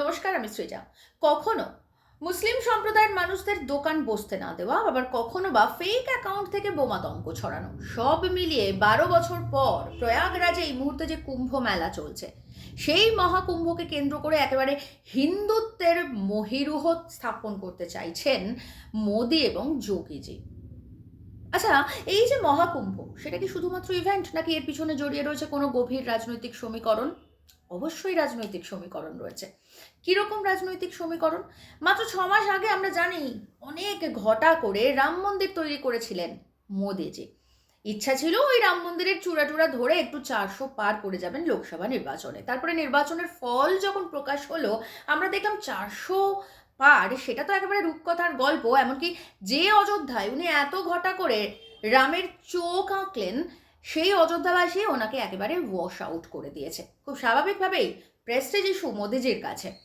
নমস্কার, আমি সৃজা। কখনো মুসলিম সম্প্রদায়ের মানুষদের দোকান বসতে না দেওয়া, আবার কখনো বা ফেক অ্যাকাউন্ট থেকে বোমাতঙ্ক ছড়ানো, সব মিলিয়ে বারো বছর পর প্রয়াগরাজে এই মুহূর্তে যে কুম্ভ মেলা চলছে, সেই মহাকুম্ভকে কেন্দ্র করে একেবারে হিন্দুত্বের মহিরুহ স্থাপন করতে চাইছেন মোদি এবং যোগীজি। আচ্ছা এই যে মহাকুম্ভ, সেটা কি শুধুমাত্র ইভেন্ট নাকি এর পিছনে জড়িয়ে রয়েছে কোনো গভীর রাজনৈতিক সমীকরণ? অবশ্যই রাজনৈতিক সমীকরণ রয়েছে। কীরকম রাজনৈতিক সমীকরণ? মাত্র ছ মাস আগে আমরা জানি অনেক ঘটা করে রাম মন্দির তৈরি করেছিলেন মোদিজি। ইচ্ছা ছিল ওই রাম মন্দিরের চূড়া টুড়া ধরে একটু চারশো পার করে যাবেন লোকসভা নির্বাচনে। তারপরে নির্বাচনের ফল যখন প্রকাশ হলো, আমরা দেখলাম চারশো পার, সেটা তো একেবারে রূপকথার গল্প। এমনকি যে অযোধ্যায় উনি এত ঘটা করে রামের চোখ আঁকলেন, সেই অযোধ্যাবাসী ওনাকে একেবারে ওয়াশ আউট করে দিয়েছে। খুব স্বাভাবিকভাবেই প্রেস্টিজ ইস্যু মোদিজির কাছে।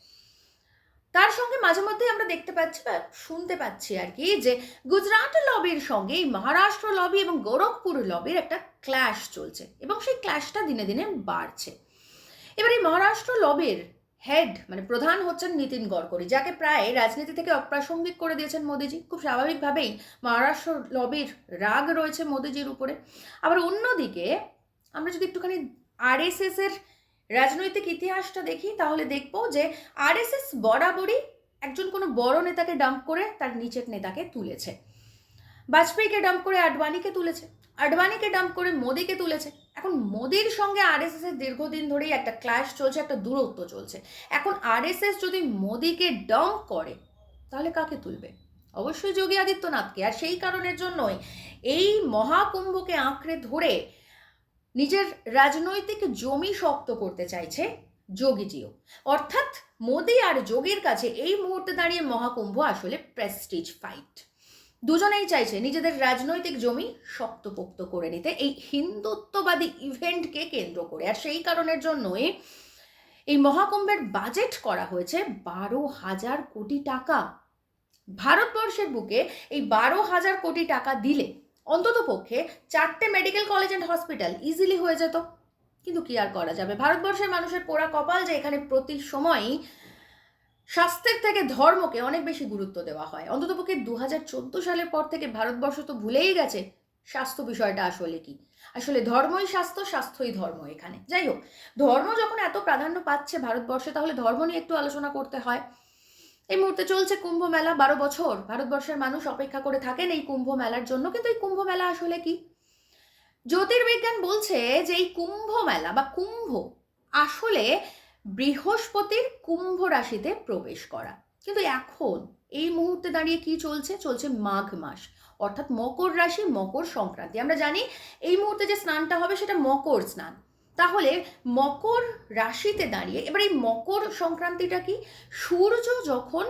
মাঝে মধ্যে আমরা দেখতে পাচ্ছি বা শুনতে পাচ্ছি আর কি যে গুজরাট লবির সঙ্গে মহারাষ্ট্র লবি এবং গোরখপুর লবির একটা ক্ল্যাশ চলছে এবং সেই ক্ল্যাশটা দিনে দিনে বাড়ছে। এবার এই মহারাষ্ট্র লবির হেড মানে প্রধান হচ্ছেন নীতিন গডকরি, যাকে প্রায় রাজনীতি থেকে অপ্রাসঙ্গিক করে দিয়েছেন মোদিজি। খুব স্বাভাবিকভাবেই মহারাষ্ট্র লবির রাগ রয়েছে মোদিজির উপরে। আবার অন্যদিকে আমরা যদি একটুখানি আরএসএস এর রাজনৈতিক ইতিহাসটা দেখি, তাহলে দেখব যে আরএসএস বরাবরই একজন কোনো বড় নেতাকে ডাম্প করে তার নিচের নেতাকে তুলেছে। বাজপেয়ীকে ডাম্প করে আডবাণীকে তুলেছে। আডবাণীকে ডাম্প করে মোদিকে তুলেছে। এখন মোদির সঙ্গে আরএসএস এর দীর্ঘদিন ধরেই একটা ক্লাশ চলছে, একটা দূরত্ব চলছে। এখন আরএসএস যদি মোদিকে ডাম্প করে, তাহলে কাকে তুলবে? অবশ্যই যোগী আদিত্যনাথকে। আর সেই কারণের জন্যই এই মহাকুম্ভকে আঁকড়ে ধরে নিজের রাজনৈতিক জমি শক্ত করতে চাইছে যোগীজিও অর্থাৎ মোদি আর যোগীর কাছে এই মুহূর্তে দাঁড়িয়ে মহাকুম্ভ আসলে প্রেস্টিজ ফাইট দুজনেই চাইছে নিজেদের রাজনৈতিক জমি শক্তপোক্ত করে নিতে। এই হিন্দুত্ববাদী ইভেন্টকে কেন্দ্র করে। আর সেই কারণের জন্যই এই মহাকুম্ভের বাজেট করা হয়েছে বারো হাজার কোটি টাকা। ভারতবর্ষের বুকে এই বারো হাজার কোটি টাকা দিলে অন্তত পক্ষে চারটে medical college and hospital easily হয়ে যেত। কিন্তু কি আর করা যাবে? ভারতবর্ষের মানুষের পোড়া কপাল যে এখানে প্রতি সময়ই স্বাস্থ্যের থেকে ধর্মকে অনেক বেশি গুরুত্ব দেওয়া হয়। অন্ততপক্ষে দু হাজার চোদ্দ সালের পর থেকে ভারতবর্ষ তো ভুলেই গেছে স্বাস্থ্য বিষয়টা আসলে কি। আসলে ধর্মই স্বাস্থ্য, স্বাস্থ্যই ধর্ম এখানে। যাই হোক, ধর্ম যখন এত প্রাধান্য পাচ্ছে ভারতবর্ষে, তাহলে ধর্ম নিয়ে একটু আলোচনা করতে হয়। এই মুহূর্তে চলছে কুম্ভ মেলা, বারো বছর। ভারতবর্ষের মানুষ অপেক্ষা করে থাকেন এই কুম্ভ মেলার জন্য। কিন্তু এই কুম্ভ মেলা আসলে কি? জ্যোতির্বিজ্ঞান বলছে যে এই কুম্ভ মেলা বা কুম্ভ আসলে বৃহস্পতির কুম্ভ রাশিতে প্রবেশ করা। কিন্তু এখন এই মুহূর্তে দাঁড়িয়ে কি চলছে? চলছে মাঘ মাস, অর্থাৎ মকর রাশি, মকর সংক্রান্তি। আমরা জানি এই মুহূর্তে যে স্নানটা হবে সেটা মকর স্নান। তাহলে মকর রাশিতে দাঁড়িয়ে, এবার এই মকর সংক্রান্তিটা কি? সূর্য যখন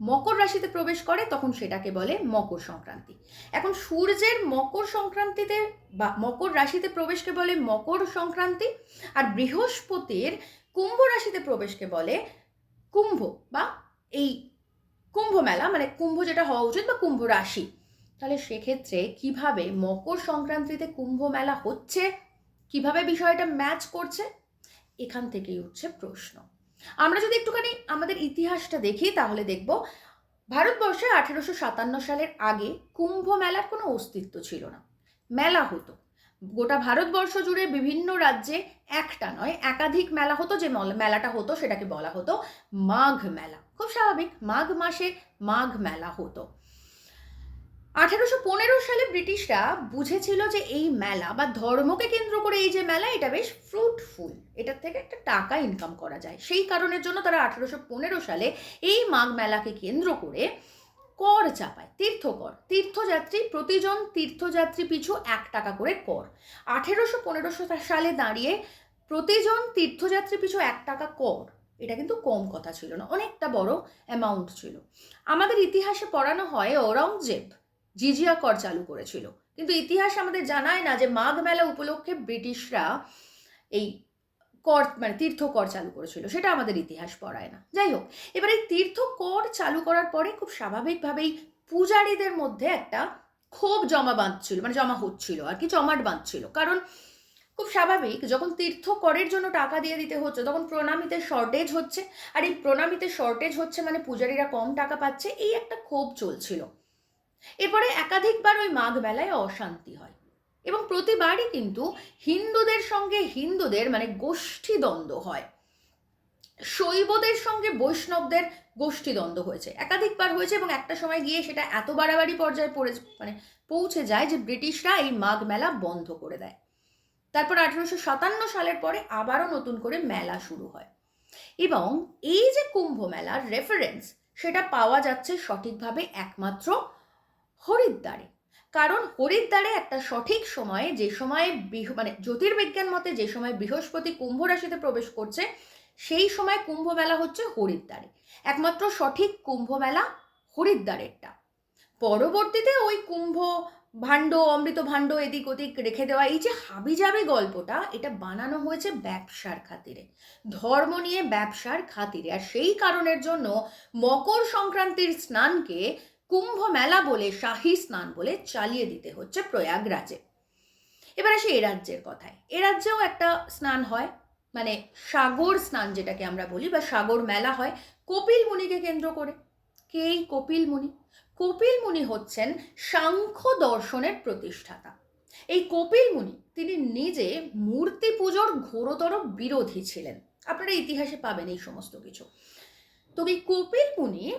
মকর রাশিতে প্রবেশ করে, তখন সেটাকে বলে মকর সংক্রান্তি। এখন সূর্যের মকর সংক্রান্তিতে বা মকর রাশিতে প্রবেশকে বলে মকর সংক্রান্তি, আর বৃহস্পতির কুম্ভ রাশিতে প্রবেশকে বলে কুম্ভ বা এই কুম্ভ মেলা মানে কুম্ভ যেটা হওয়া উচিত বা কুম্ভ রাশি। তাহলে সেক্ষেত্রে কীভাবে মকর সংক্রান্তিতে কুম্ভ মেলা হচ্ছে, কীভাবে বিষয়টা ম্যাচ করছে, এখান থেকেই উঠছে প্রশ্ন। আমরা যদি একটুখানি আমাদের ইতিহাসটা দেখি, তাহলে দেখব ভারতবর্ষে আঠেরোশো সাতান্ন সালের আগে কুম্ভ মেলার কোনো অস্তিত্ব ছিল না। মেলা হতো। গোটা ভারতবর্ষ জুড়ে বিভিন্ন রাজ্যে একটা নয়, একাধিক মেলা হতো যে মল- মেলাটা হতো, সেটাকে বলা হতো মাঘ মেলা। খুব স্বাভাবিক, মাঘ মাসে মাঘ মেলা হতো। আঠেরোশো পনেরো সালে ব্রিটিশরা বুঝেছিল যে এই মেলা বা ধর্মকে কেন্দ্র করে এই যে মেলা, এটা বেশ ফ্রুটফুল এটার থেকে একটা টাকা ইনকাম করা যায়। সেই কারণের জন্য তারা আঠেরোশো পনেরো সালে এই মাঘ মেলাকে কেন্দ্র করে কর চাপায়। তীর্থকর, তীর্থযাত্রী প্রতিজন তীর্থযাত্রী পিছু এক টাকা করে কর। আঠেরোশো পনেরোশো সালে দাঁড়িয়ে প্রতিজন তীর্থযাত্রী পিছু এক টাকা কর, এটা কিন্তু কম কথা ছিল না, অনেকটা বড় অ্যামাউন্ট ছিল। আমাদের ইতিহাসে পড়ানো হয় ঔরঙ্গজেব। জিজিয়া কর চালু করেছিল। কিন্তু ইতিহাস আমাদের জানায় না যে মাঘ মেলা উপলক্ষে ব্রিটিশরা এই কর মানে তীর্থ কর চালু করেছিল। সেটা আমাদের ইতিহাস পড়ায় না। যাই হোক, এবার এই তীর্থ কর চালু করার পরে খুব স্বাভাবিকভাবেই পূজারীদের মধ্যে একটা ক্ষোভ জমা বাঁধছিল মানে জমা হচ্ছিল, আর কি জমাট বাঁধছিল। কারণ খুব স্বাভাবিক, যখন তীর্থ করের জন্য টাকা দিয়ে দিতে হচ্ছে, তখন প্রণামীতে শর্টেজ হচ্ছে। আর এই প্রণামীতে শর্টেজ হচ্ছে মানে পূজারীরা কম টাকা পাচ্ছে, এই একটা ক্ষোভ চলছিল। এরপরে একাধিকবার ওই মাঘ মেলায় অশান্তি হয়। এবং প্রতিবারই কিন্তু হিন্দুদের সঙ্গে হিন্দুদের মানে গোষ্ঠীদ্বন্দ্ব হয়। শৈবদের সঙ্গে বৈষ্ণবদের গোষ্ঠীদ্বন্দ্ব হয়েছে। একাধিকবার হয়েছে এবং একটা সময় গিয়ে সেটা এত বাড়াবাড়ি পর্যায়ে পড়ে মানে পৌঁছে যায় যে ব্রিটিশরা এই মাঘ মেলা বন্ধ করে দেয়। তারপর আঠেরোশো সাতান্ন সালের পরে আবারও নতুন করে মেলা শুরু হয়। এবং এই যে কুম্ভ মেলার রেফারেন্স সেটা পাওয়া যাচ্ছে সঠিকভাবে একমাত্র হরিদ্বারে কারণ হরিদ্বারে একটা সঠিক সময়ে যে সময়ে মানে জ্যোতির্বিজ্ঞান মতে যে সময় বৃহস্পতি কুম্ভ রাশিতে প্রবেশ করছে, সেই সময় কুম্ভ মেলা হচ্ছে হরিদ্বারে একমাত্র সঠিক কুম্ভ মেলা হরিদ্বারেরটা পরবর্তীতে ওই কুম্ভ ভাণ্ড, অমৃত ভাণ্ড এদিক ওদিক রেখে দেওয়া, এই যে হাবিজাবি গল্পটা, এটা বানানো হয়েছে ব্যবসার খাতিরে। ধর্ম নিয়ে ব্যবসার খাতিরে। আর সেই কারণের জন্য মকর সংক্রান্তির স্নানকে কুম্ভ মেলা বলে, শাহী স্নান বলে চালিয়ে দিতে হচ্ছে প্রয়াগরাজে। এবার আসি এ রাজ্যের কথায়। এ রাজ্যেও একটা স্নান হয় মানে সাগর স্নান যেটাকে আমরা বলি, বা সাগর মেলা হয়, কপিল মুনিকে কেন্দ্র করে। কে এই কপিল মুনি? কপিল মুনি হচ্ছেন সাংখ্য দর্শনের প্রতিষ্ঠাতা। এই কপিল মুনি, তিনি নিজে মূর্তি পুজোর ঘোরতর বিরোধী ছিলেন। আপনারা ইতিহাসে পাবেন এই সমস্ত কিছু। তবে কপিল মুনি,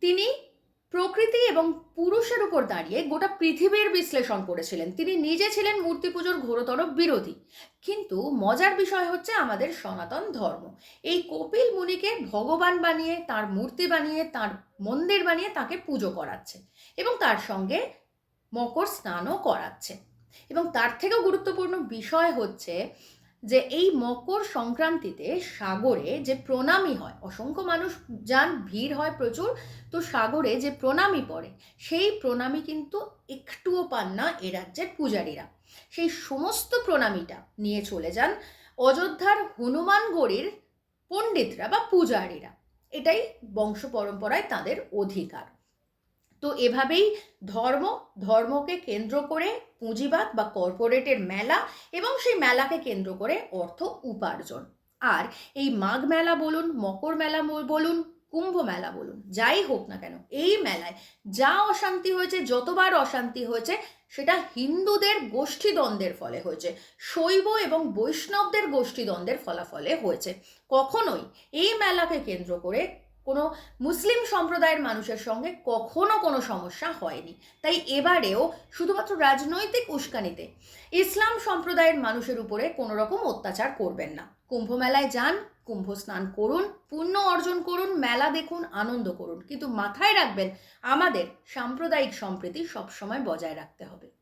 তিনি প্রকৃতি এবং পুরুষের উপর দাঁড়িয়ে গোটা পৃথিবীর বিশ্লেষণ করেছিলেন। তিনি নিজে ছিলেন মূর্তি পুজোর ঘোরতর বিরোধী। কিন্তু মজার বিষয় হচ্ছে আমাদের সনাতন ধর্ম। এই কপিল মুনিকে ভগবান বানিয়ে, তার মূর্তি বানিয়ে, তার মন্দির বানিয়ে তাকে পুজো করাচ্ছে এবং তার সঙ্গে মকর স্নানও করাচ্ছে। এবং তার থেকেও গুরুত্বপূর্ণ বিষয় হচ্ছে যে এই মকর সংক্রান্তিতে সাগরে যে প্রণামী হয়, অসংখ্য মানুষ যান, ভিড় হয় প্রচুর, তো সাগরে যে প্রণামী পড়ে, সেই প্রণামী কিন্তু একটুও পান না এ রাজ্যের পূজারীরা। সেই সমস্ত প্রণামীটা নিয়ে চলে যান অযোধ্যার হনুমানগড়ির পণ্ডিতরা বা পূজারীরা। এটাই বংশ পরম্পরায় তাদের অধিকার। তো এভাবেই ধর্ম, ধর্মকে কেন্দ্র করে পুঁজিবাদ বা কর্পোরেটের মেলা এবং সেই মেলাকে কেন্দ্র করে অর্থ উপার্জন। আর এই মাঘ মেলা বলুন, মকর মেলা বলুন, কুম্ভ মেলা বলুন, যাই হোক না কেন, এই মেলায় যা অশান্তি হয়েছে, যতবার অশান্তি হয়েছে, সেটা হিন্দুদের গোষ্ঠীদ্বন্দ্বের ফলে হয়েছে, শৈব এবং বৈষ্ণবদের গোষ্ঠীদ্বন্দ্বের ফলাফলে হয়েছে। কখনোই এই মেলাকে কেন্দ্র করে কোনো মুসলিম সম্প্রদায়ের মানুষের সঙ্গে কখনো কোনো সমস্যা হয়নি। তাই এবারেও শুধুমাত্র রাজনৈতিক উস্কানিতে ইসলাম সম্প্রদায়ের মানুষের উপরে কোনো রকম অত্যাচার করবেন না। কুম্ভ মেলায় যান কুম্ভ স্নান করুন, পুণ্য অর্জন করুন, মেলা দেখুন, আনন্দ করুন। কিন্তু মাথায় রাখবেন, আমাদের সাম্প্রদায়িক সম্প্রীতি সবসময় বজায় রাখতে হবে।